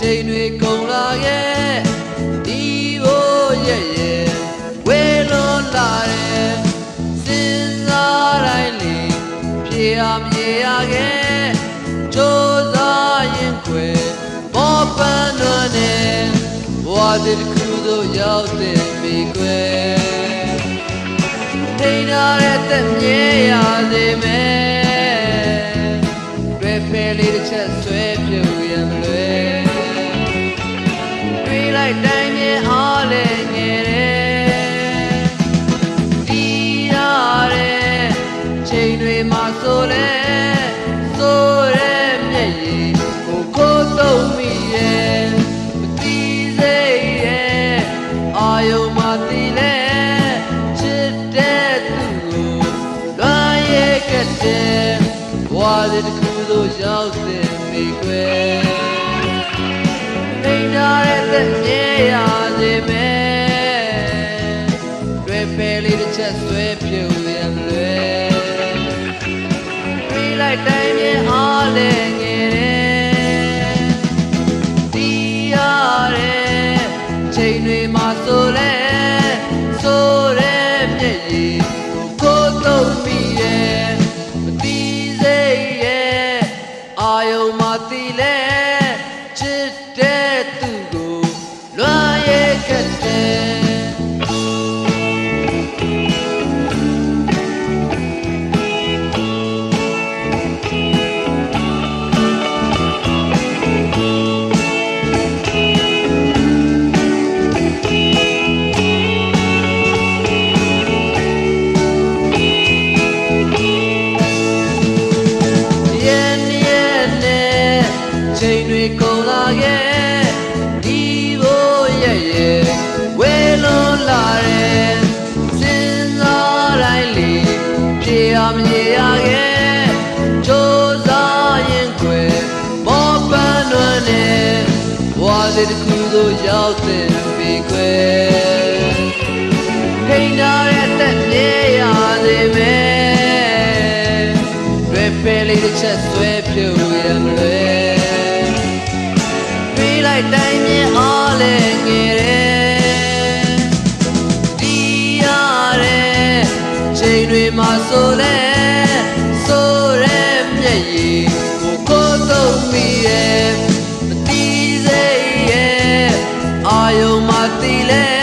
ချိန်တွေကုန်လာရဲ့ဒီဘိုးရဲ့ရဲ့ဝေလွန်လာတယ်စင်စားတိုင်းလေဖြေရမြေရခဲ့ကြိုးစားရင်ခွေမောပန်းလွန်နေဘဝတစ်ခုတို့ရောက်တဲ့မိခွေထိန်လာတဲ့တမြဲရစေမယ်တွေ့ဖဲလေးတစ်ချက်ဆွဲ လိုက်တိုင်းမြင်အားလည်းငယ်တယ်ဒီရတဲ့ချိန်တွေမှာဆိုလဲဆိုရဲမျက်ရည်ကိုကိုယ်သုံးမိရဲ့မတီးစိတ်ရဲ့အာယုံမှာတီးလဲချစ်တဲ့သူကိုလွမ်းရဲ့ကတဲ့ဘဝတစ်ခုသို့ရောက်တဲ့မိကွ ယ်ထိန်နာတဲ့သက်မြေရစေမယ်တွေ့ပဲလေးတစ်ချက်ဆွဲပြုတ်ရမလွယ်တွေးလိုက်တိုင်းမြင်အားလည်းငယ်တယ်တီးရတဲ့ချိန်တွေမှာဆိုလဲဆိုရဲမျက်ရည်ကိုကိုယ်သုံးမိ ချိန်တွေကုန်လာခဲ့ဒီဘိုးရဲ့ရဲ့ဝေလွန်လာတဲ့စဉ်းစားတိုင်းလေးပြေအောင်မြေရခဲ့ကြိုးစားရင်ခွေမောပန်းနွမ်းနဲ့ဘဝတစ်ခုသို့ရောက်တဲ့ပြီခွေခိန်နာရဲ့တက်မြေရစေမယ်တွေပဲလေးတစ်ချက်ဆွဲပြုတ်ရမလွယ်တွေး လိုက်တိုင်းမြေအားလဲငယ်တယ်ဒီရတဲ့ချိန်တွေမှာဆိုလဲဆိုရဲမျက်ရည်ကိုကိုတော့ပြီးရဲ့မတီးစေရဲ့အာယုံမတီးလဲ